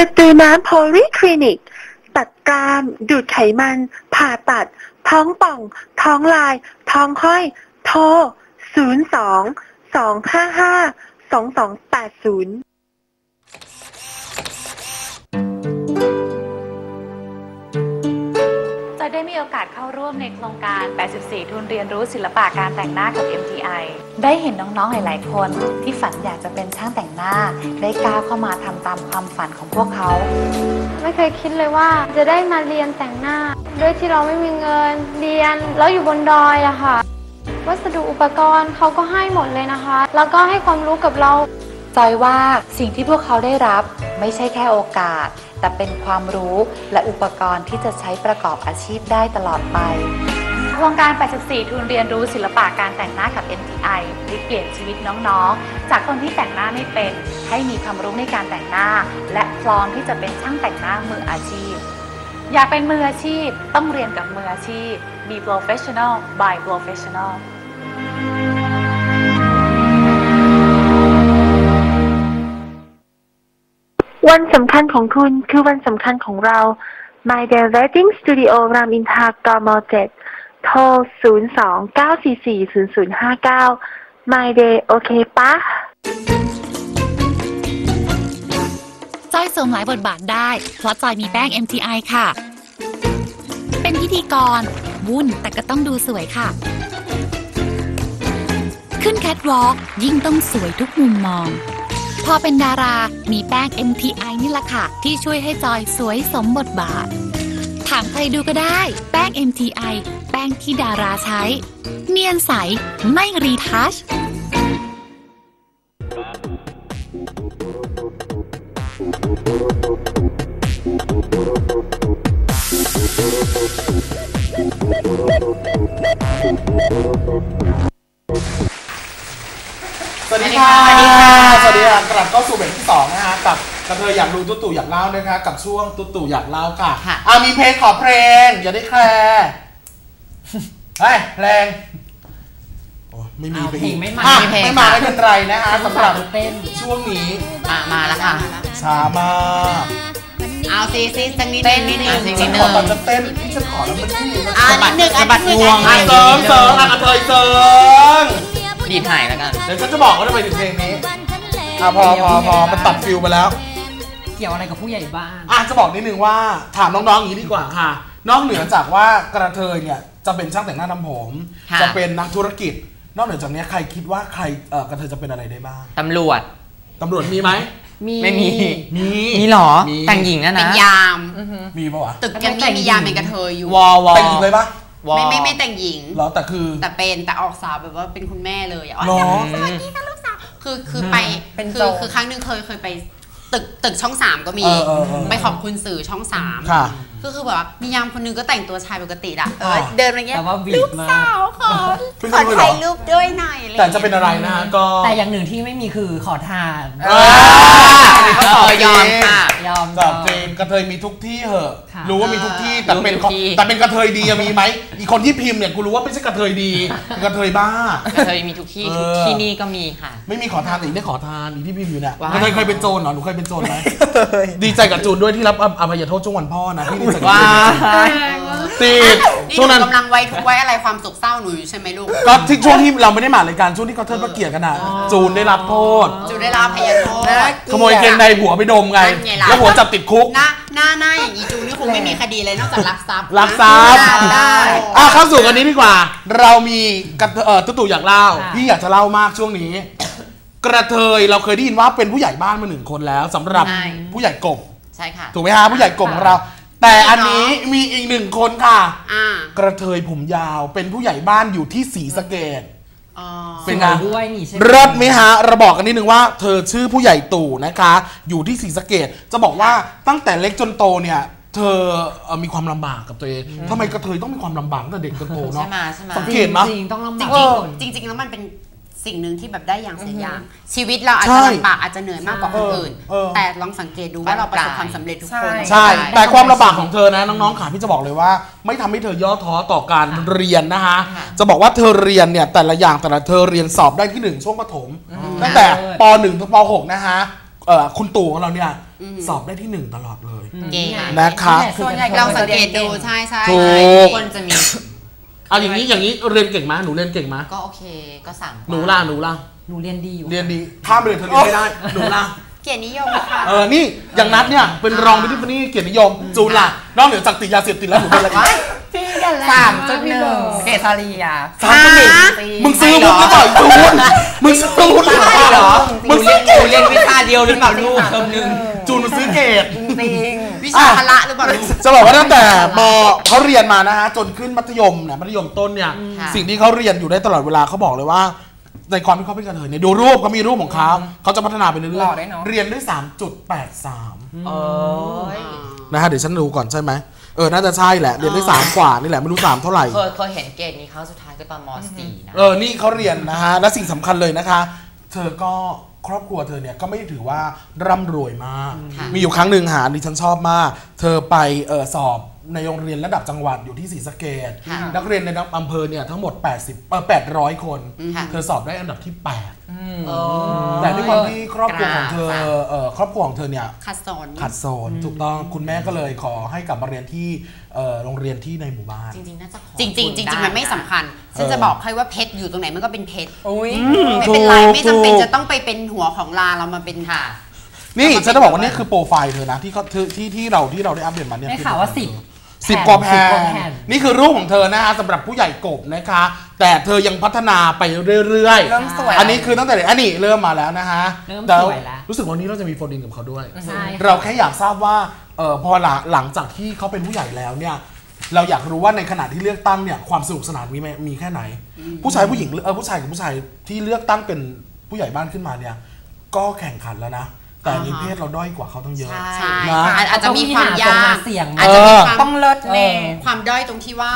ประตูน้ำโพลีคลินิก ตัดกราม ดูดไขมัน ผ่าตัด ท้องป่อง ท้องลาย ท้องห้อย โทร 02 255 2280 มีโอกาสเข้าร่วมในโครงการ 84 ทุนเรียนรู้ศิลปะการแต่งหน้ากับ MTI ได้เห็นน้องๆ หลาย ๆ คนที่ฝันอยากจะเป็นช่างแต่งหน้า ได้ก้าวเข้ามาทำตามความฝันของพวกเขา ไม่เคยคิดเลยว่าจะได้มาเรียนแต่งหน้า ด้วยที่เราไม่มีเงินเรียนแล้วอยู่บนดอยอะค่ะ วัสดุอุปกรณ์เขาก็ให้หมดเลยนะคะ แล้วก็ให้ความรู้กับเราจอยว่าสิ่งที่พวกเขาได้รับไม่ใช่แค่โอกาส แต่เป็นความรู้และอุปกรณ์ที่จะใช้ประกอบอาชีพได้ตลอดไป โครงการ 84 ทุนเรียนรู้ศิลปะการแต่งหน้ากับ MTI พลิกเปลี่ยนชีวิตน้องๆ จากคนที่แต่งหน้าไม่เป็น ให้มีความรู้ในการแต่งหน้า และพร้อมที่จะเป็นช่างแต่งหน้ามืออาชีพ อยากเป็นมืออาชีพต้องเรียนกับมืออาชีพ Be professional by professional วันสำคัญของคุณคือวันสำคัญของเรา My Day Wedding Studio รามอินทรากม7โทร 02 944 0059 My Day โอเคปะจอยสวมหลายบทบาทได้ เพราะจอยมีแป้ง MTI ค่ะ เป็นพิธีกร วุ่นแต่ก็ต้องดูสวยค่ะ ขึ้นแคทวอล์กยิ่งต้องสวยทุกมุมมอง พอเป็นดารา มีแป้ง MTI นี่แหละค่ะ ที่ช่วยให้จอยสวยสมบทบาท ถามใครดูก็ได้ แป้ง MTI แป้งที่ดาราใช้ เนียนใส ไม่รีทัชสวัสดีค่ะ ลับเข้าสู่เบรกที่สองนะคะกับกระเทยอยากรู้ตุ๊ตู่อยากเล่านะคะ กับช่วงตุ๊ตู่อยากเล่าค่ะค่ะ อะมีเพลงขอเพลง อย่าได้แคร์เฮ้ยเพลงโอ้ไม่มีเอาไปเพลอีงกไม่มาอะไม่เพลงไม่มาค่ะ ไม่เป็นไรนะคะสำหรับเต้นช่วงนี้อะมาแล้วค่ะ ช้ามากเอาซิซิสักนิดนึงนิดนึงนิฉัดนนึของตอนจะเต้นที่ฉันขอแล้วมันไม่มีอะนิดนึงอะนิดนึงอะอะเสริงเสริงอะกระเทยเสริงดีดหายแล้วกัน เดี๋ยวฉันจะบอกว่าทำไมถึงเพลงนี้ อะพอพอพอมันตัดฟิลไปแล้ว เกี่ยวอะไรกับผู้ใหญ่บ้านอะจะบอกนิดนึงว่าถามน้องๆอย่างนี้ดีกว่าค่ะ นอกเหนือจากว่ากระเทยเนี่ยจะเป็นช่างแต่งหน้าทำผม ค่ะ จะเป็นนักธุรกิจ นอกเหนือจากเนี้ยใครคิดว่าใครเอ่อกระเทยจะเป็นอะไรได้บ้างตำรวจ ตำรวจมีไหมไม่มี มี มีเหรอ มี แต่งหญิงนะเป็นะ นยาม มีปะวะตึกยังมีมียามเป็นกระเทยอยู่วอวอแต่งหญิงเลยปะวอไม่ไม่ไม่แต่งหญิง เหรอแต่คือ แต่เป็นแต่ออกสาวแบบว่าเป็นคุณแม่เลยอะหรอ สวัสดีค่ะลูกสาว คือคือไปเป็นคืโจอรคือครั้งหนึ่งเคยเคยไปตึกตึกช่องสามก็มี เออเออเออไปขอบคุณสื่อช่องสามค่ะ ก็คือแบบว่ามียามคนหนึงก็แต่งตัวชายปกติอะเอออ่าเดินมาอย่างเงี้ยแต่ว่าบีลูบกมาสาว ขอเป็นขอคนเลยเหรอถ่ายรูปด้วยหน่อยอะไรแต่จะเป็นอะไรนะฮะก็ แต่อย่างหนึ่งที่ไม่มีคือขอทานเออเขาตอบยอมค่ะยอมจับยอมเจนกระเทยมีทุกที่เหอะค่ะรู้ว่ามีทุกที่แต่เป็นรู้ทุกที่แต่เป็นกระเทยดีอะมีไหมอีกคนที่พิมพ์เนี่ยกูรู้ว่าไม่ใช่กระเทยดีเป็นกระเทยบ้ากระเทยมีทุกที่เออทุกที่นี่ก็มีค่ะ ไม่มีขอทานแต่อีกได้ขอทานอีกที่พิมพ์อยู่เนี่ยว้ายกระเทยเคยเป็นโจรเหรอหนูเคยเป็นโจรไหมดีใจกับจูนด้วยที่รับอภัยโทษช่วงวันพ่อนะที่ดีใจกับว้าจูน ติดนี่ช่วงหนูนั้นกำลังไว้ทุกไว้อะไรความสุขเศร้าหนูอยู่ใช่ไหมลูกก็ที่ช่วงที่เราไม่ได้มารายการช่วงที่เขาเทิดพระเกียรติกันนะจูนได้รับโทษจูได้รับพยโทษขโมยเกงในผัวไปดมไง นั่นไงล่ะ แล้วผัวจับติดคุก หน้าหน้าหน้าอย่างอีจูนี่คงไม่มีคดีเลยนอกจากลักทรัพย์ลักทรัพย์ ได้ อะเข้าสู่กันนี้ดีกว่า เรามีกระเทเอ่อตุ๊ตู่อยากเล่า ค่ะ พี่อยากจะเล่ามากช่วงนี้ กระเทยเราเคยได้ยินว่าเป็นผู้ใหญ่บ้านมาหนึ่งคนแล้วสำหรับใช่ ผู้ใหญ่กบ ใช่ค่ะ ถูกไหมฮะผู้ใหญ่กบของเรา แต่อันนี้มีอีกหนึ่งคนค่ะ อ่ากระเทยผมยาวเป็นผู้ใหญ่บ้านอยู่ที่ศรีสะเกด อ๋อ เป็นไงสวยด้วยนี่ใช่ไหมเลิศไหมฮะเราบอกกันนิดนึงว่าเธอชื่อผู้ใหญ่ตู่นะคะ อยู่ที่ศรีสะเกดจะบอกว่าตั้งแต่เล็กจนโตเนี่ย เธอเอ่อมีความลำบากกับตัวเองทำไมกระเทยต้องมีความลำบากตั้งแต่เด็กจนโตเนาะใช่ไหมใช่ไหม สังเกตมั้ยจริงๆต้องลำจบาก ริงคนๆจริงๆแล้วมันเป็น สิ่งหนึ่งที่แบบได้อย่างเสียอย่าง ชีวิตเราอาจใช่จะลำบากอาจจะเหนื่อยมากกว่าคนอื่นเออแต่ลองสังเกตดูว่าเราประสบความสำเร็จทุกคนใช่ แต่ความลำบากของเธอนะน้องๆค่ะพี่จะบอกเลยว่า ไม่ทำให้เธอย่อท้อต่อการเรียนนะคะจะบอกว่าเธอเรียนเนี่ยแต่ละอย่างแต่ละเธอเรียนสอบได้ที่หนึ่งช่วงประถมตั้งแต่ป .1 ถึงป .6 นะคะเอ่อคุณตู่ของเราเนี่ยสอบได้ที่หนึ่งตลอดเลยเก่งอะนะคะส่วนใหญ่ลองสังเกตดูใช่ใช่ถูกใช่ทุกคนจะมี เอาอย่างนี้อย่างนี้เรียนเก่งไหมหนูเรียนเก่งไหมก็โอเคก็สั่งหนูล่ะหนูล่ะหนูเรียนดีอยู่ เรียนดีข้ามไปเลยเธอเรียนไม่ได้หนูล่ะเกียรตินิยมค่ะเออนี่อย่างนัดเนี่ยเป็นรองไปที่ฟนี่เกียรตินิยมจูนล่ะนอกเหนือจากติดยาเสพติดแล้วหนูเป็นอะไรอีกสามจุดหนึ่งเกรดชาลีอะสามจุดหนึ่งมึงซื้อวุฒิหรือเปล่าจูนมึงซื้อวุฒิหรือเปล่าเหรอมึงหนูซื้เรีอยนเกรดหนูเรียนวิชาเดียวหรือเปล่าลูกเทอมหนึ่งจูนมันซื้อเกรดจริง วิชาพละหรือเปล่าลูก จะบอกว่าตั้งแต่มเขาเรียนมานะฮะจนขึ้นมัธยมเนี่ยมัธยมต้นเนี่ยค่ะ สิ่งที่เขาเรียนอยู่ได้ตลอดเวลาเขาบอกเลยว่า ในความที่เขาเป็นกระเทยเนี่ยดูรูปเขามีรูปของเขาเขาจะพัฒนาไปเรื่หล่ออยได้เนอะ ๆเรียนด้วย 3.83 โอ้ยนะฮะเดี๋ยวฉันดูก่อนใช่ไหมเออน่าจะใช่แหละเรียนได้สามกว่านี่แหละไม่รู้สามเท่าไหร่ เคยเคยเห็นเกรดนี้ครั้งสุดท้ายก็ตอนม .4 นะ เออ นี่เขาเรียนนะฮะ และสิ่งสำคัญเลยนะคะ เธอก็ ครอบครัวเธอเนี่ยก็ไม่ได้ถือว่าร่ำรวยมากค่ะมีอยู่ครั้งหนึ่งหาดิฉันชอบมาก เธอไปเออสอบในโรงเรียนระดับจังหวัดอยู่ที่ศรีสะเกดค่ะนักเรียนในอำเภอเนี่ยทั้งหมด 80เออ800 คน ค่ะ เธอสอบได้อันดับที่โอ้8 แต่ด้วยความที่ครอบครัวของเธอค่ะเออครอบครัวของเธอเนี่ยขัดสอนขัดโซนถูกต้องคุณแม่ก็เลยขอให้กลับมาเรียนที่เออโรงเรียนที่ในหมู่บ้าน จริงๆน่าจะขอจริงๆจทุริงๆมันไม่สำคัญฉันจะบอกให้ว่าเพชรอยู่ตรงไหนมันก็เป็นเพชรอุ้ยไม่เป็นไรถูกไม่จำเป็นถูกจะต้องไปเป็นหัวของลาเรามาเป็นค่ะนี่ฉันจะบอกว่านี่คือโปรไฟล์เธอนะที่เขาที่ที่ที่เราที่เราได้อัปเดตมาเนี่ยได้คือข่าวว่าสิบสิบกว่าแผ่สิบกว่าแผ่นนนี่คือรูปของเธอนะฮะสำหรับผู้ใหญ่กบนะคะ แต่เธอยังพัฒนาไปเรื่อยๆเริ่มสวยอันนี้คือตั้งแต่เด็กอันนี้เริ่มมาแล้วนะฮะเริ่มแต่สวยแล้วรู้สึกวันนี้เราจะมีโฟนอินกับเขาด้วย ใช่เราแค่อยากทราบว่าเออพอหลังหลังจากที่เขาเป็นผู้ใหญ่แล้วเนี่ย เราอยากรู้ว่าในขณะที่เลือกตั้งเนี่ยความสนุกสนานมีไหมมีแค่ไหน ผู้ชายผู้หญิงเออผู้ชายกับผู้ชายที่เลือกตั้งเป็นผู้ใหญ่บ้านขึ้นมาเนี่ย ก็แข่งขันแล้วนะ แต่อันนี้เพศเราด้อยกว่าเขาต้องเยอะ ใช่นะค่ะอาจจะมีความยากเสียงอาจจะมีความต้องเลิศแน่ความด้อยตรงที่ว่า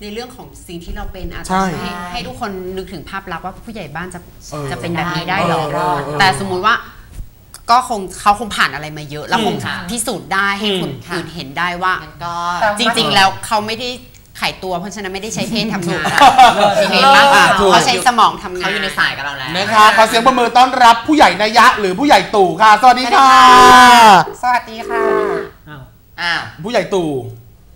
ในเรื่องของสิ่งที่เราเป็นอาจใช่จะให้ให้ทุกคนนึกถึงภาพลักษณ์ว่าผู้ใหญ่บ้านจะเออจะเป็นแบบนี้ได้หรอ เออเออแต่สมมุติว่าก็คงเขาคงผ่านอะไรมาเยอะ แล้วคงค่ะพิสูจน์ได้ให้คนค่ะอื่นเห็นได้ว่า งั้นก็ จริงๆแล้วเขาไม่ได้ไขตัว เพราะฉะนั้นไม่ได้ใช้เพศทำงานเลิศเห็นปะถูก เขาใช้สมองทำงาน เขาอยู่ในสายกับเราแล้ว นะคะขอเสียงประมือต้อนรับผู้ใหญ่นายะหรือผู้ใหญ่ตู่ค่ะ สวัสดีค่ะ สวัสดีค่ะ อ้าวอ้าวผู้ใหญ่ตู่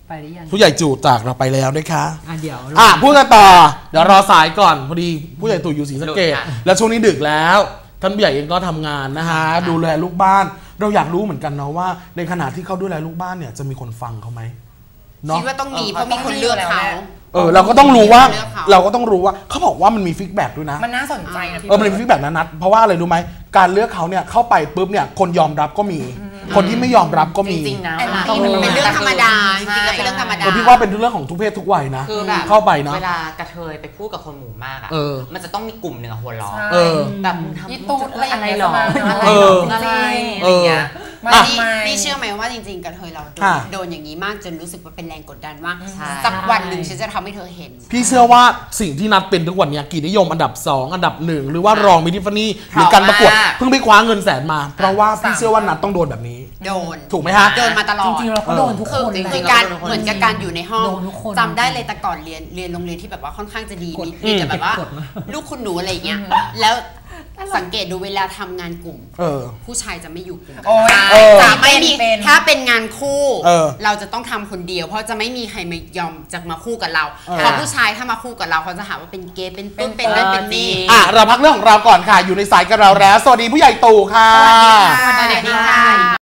ไปหรือยังผู้ใหญ่จู่จากเราไปแล้วนะคะอะเดี๋ยวอะพูดกันต่อเดี๋ยวรอสายก่อนพอดีผู้ใหญ่ตู่อยู่ศรีสะเกดหลุดค่ะแล้วช่วงนี้ดึกแล้วท่านผู้ใหญ่เองก็ทำงานนะฮะดูแลลูกบ้าน เราอยากรู้เหมือนกันนะว่า ในขณะที่เขาดูแลลูกบ้านเนี่ยจะมีคนฟังเขาไหมเนาะคิดว่าต้องมีเพราะมีคนเลือกเขาเออเราก็ต้องรู้ว่าเลือกเขาเราก็ต้องรู้ว่าเขาบอกว่ามันมีฟีดแบ็กด้วยนะมันน่าสนใจนะพี่เออมันมีฟีดแบ็กนะนัดเพราะว่าอะไรรู้ไหมการเลือกเขาเนี่ยเข้าไปปุ๊บเนี่ยคนยอมรับก็มี คนที่ไม่ยอมรับก็จมีริงๆนะอันวลานี้มันเป็นเรื่องธรรมดาจใช่ริงๆแล้วเป็นเรื่องธรรมดาเออพี่ว่าเป็นเรื่องของทุกเพศทุกวัยนะ คือแบบเข้าไปนะ เวลากระเทยไปพูดกับคนหมู่มากอะเออ มันจะต้องมีกลุ่มหนึ่งอะหัวล้อเออ แบบมึงทำอีตูดอะไรอย่างอะไรเงี้ยหรอจะมาอะไรเอหรอออะไรอะไรอย่างเงี้ย มาอะทำไมนี่เชื่อไหมว่าจริงๆกระเทยเราโดนค่ะโดนอย่างนี้มากจนรู้สึกว่าเป็นแรงกดดันว่าใช่สักวันหนึ่งฉันจะทำให้เธอเห็น พี่เชื่อว่าสิ่งที่นัดเป็นทุกวันเนี้ยกีนิยมอันดับ 2 อันดับหนึ่งหรือว่ารองมิทิฟานี่หรือการประกวดเพราะว่าเพิ่งไปคว้าเงินแสนมา เพราะว่าพี่เชื่อว่านัดต้องโดนแบบนี้ โดนถูกไหมฮะโดนมาตลอดจริงๆเราก็โดนทุกคือคนคือแหคือละการโดนทุกคนเหมือนกับการอยู่ในห้องโดนทุกคนจำได้เลยแต่ก่อนเรียนเรียนโรงเรียนที่แบบว่าค่อนข้างจะดีกดมีมีแต่แบบว่ากดมาลูกคุณหนูอะไรอย่างเงี้ยแล้ว สังเกตดูเวลาทำงานกลุ่ม เออ ผู้ชายจะไม่อยู่กลุ่มกันโอ้ยเออจะไม่มีเป็น ถ้าเป็นงานคู่เออเราจะต้องทำคนเดียว เพราะจะไม่มีใครมายอมจะมาคู่กับเราเออ เพราะผู้ชายถ้ามาคู่กับเราเขาจะหาว่าเป็นเกย์เป็นตุ๊ดเป็นนั่นเป็นนี่อะเราพักเรื่องของเราก่อนค่ะ อยู่ในสายกับเราแล้ว สวัสดีผู้ใหญ่ตู่ค่ะ สวัสดีค่ะ